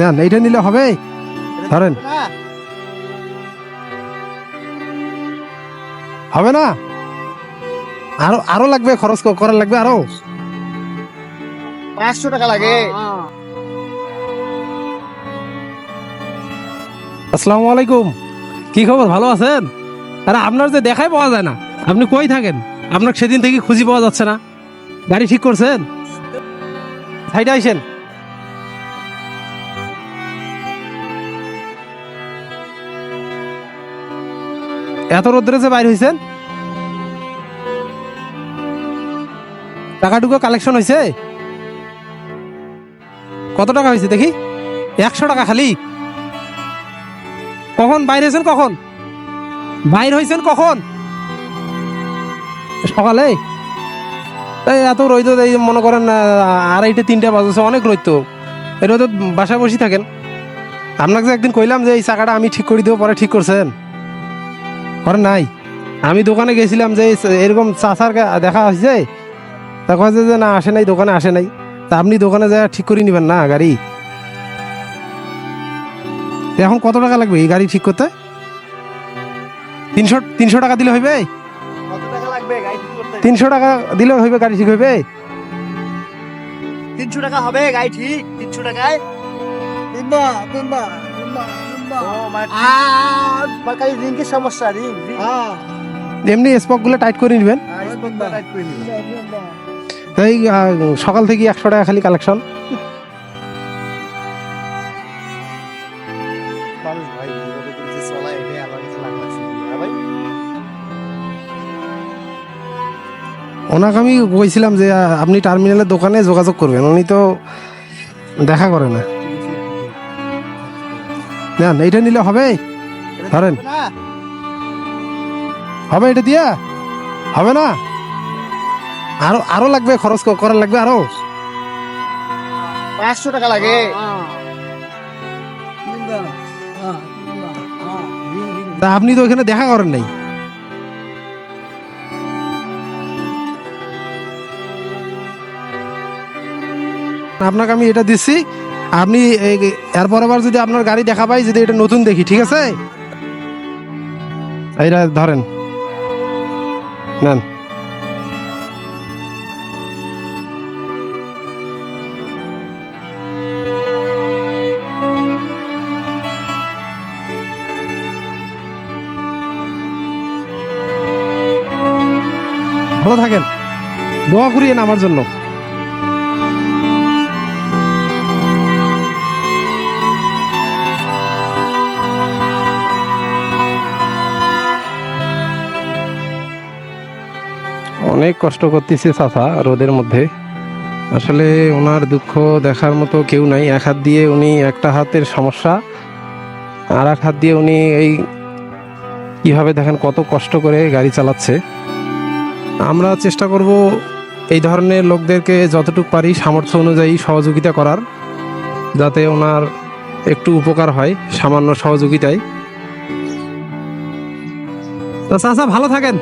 নেন এইটা নিলে হবে? ধরেন। হবে না? আরও আরও লাগবে খরচ ক- করার লাগবে আরও? পাঁচশো টাকা লাগে। আসসালামু আলাইকুম। কি খবর ভালো আছেন? আরে আপনার যে দেখাই পাওয়া যায় না। আপনি কই থাকেন? আপনার সেদিন থেকে খুঁজি পাওয়া যাচ্ছে না। গাড়ি ঠিক করছেন? সাইডে আইসেন। এত রোদ্রে যে বাইর হয়েছেন টাকাটুকু কালেকশন হয়েছে কত টাকা হয়েছে দেখি? একশো টাকা খালি। কখন বাইরে হয়েছেন কখন? বাইর হয়েছেন কখন? সকালে? এত রইত এই মনে করেন আড়াইটে, তিনটা বাজছে, অনেক রইত এই রোদ বাসায় বসে থাকেন। আপনাকে একদিন কইলাম যে এই চাকাটা আমি ঠিক করে দেবো, পরে ঠিক করছেন? করেন নাই। আমি দোকানে গেছিলাম যে এরকম চাচার দেখা হয়েছে তা কয়েছে যে না, আসে নাই, দোকানে আসে নাই। তা আপনি দোকানে যা ঠিক করে নিবেন না গাড়ি? এখন কত টাকা লাগবে এই গাড়ি ঠিক করতে? তিনশো তিনশো টাকা দিলে হইবে? তিনশো টাকা দিলে হইবে গাড়ি ঠিক হইবে? তিনশো টাকা হবে গাড়ি ঠিক, তিনশো টাকায়। সমস্যা রিং রিং। এমনি স্পকগুলো টাইট করে নেবেন। তাই সকাল থেকে একশো টাকা খালি কালেকশন। হ্যাঁ ওনাকে আমি বলছিলাম যে আপনি টার্মিনালের দোকানে যোগাযোগ করবেন। উনি তো দেখা করে না। নেন এইটা নিলে হবে। ধরেন। হবে এটা দিয়া? হবে না? আরও আরও লাগবে খরচ করার লাগবে আরও? পাঁচশো টাকা লাগে। তা আপনি তো ওখানে দেখা করেন নাই। আপনাকে আমি এটা দিচ্ছি। আপনি এরপর আবার যদি আপনার গাড়ি দেখা পাই, যদি এটা নতুন দেখি, ঠিক আছে? এইটা ধরেন। নেন। ভালো থাকেন। দোয়া করিয়েন আমার জন্য। অনেক কষ্ট করতেছে চাচা রোদের মধ্যে। আসলে ওনার দুঃখ দেখার মতো কেউ নাই। এক হাত দিয়ে উনি একটা হাতের সমস্যা, আর এক হাত দিয়ে উনি এই কীভাবে দেখেন কত কষ্ট করে গাড়ি চালাচ্ছে। আমরা চেষ্টা করব এই ধরনের লোকদেরকে যতটুকু পারি সামর্থ্য অনুযায়ী সহযোগিতা করার, যাতে ওনার একটু উপকার হয় সামান্য সহযোগিতায়। তো চাচা, ভালো থাকেন।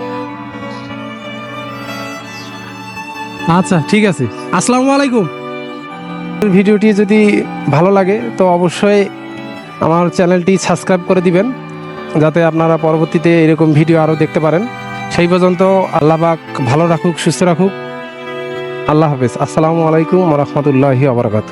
আচ্ছা ঠিক আছে। আসসালামু আলাইকুম। ভিডিওটি যদি ভালো লাগে, তো অবশ্যই আমার চ্যানেলটি সাবস্ক্রাইব করে দিবেন, যাতে আপনারা পরবর্তীতে এরকম ভিডিও আরও দেখতে পারেন। সেই পর্যন্ত আল্লাহ পাক ভালো রাখুক, সুস্থ রাখুক। আল্লাহ হাফেজ। আসসালামু আলাইকুম রহমতুল্লাহি আবরকাত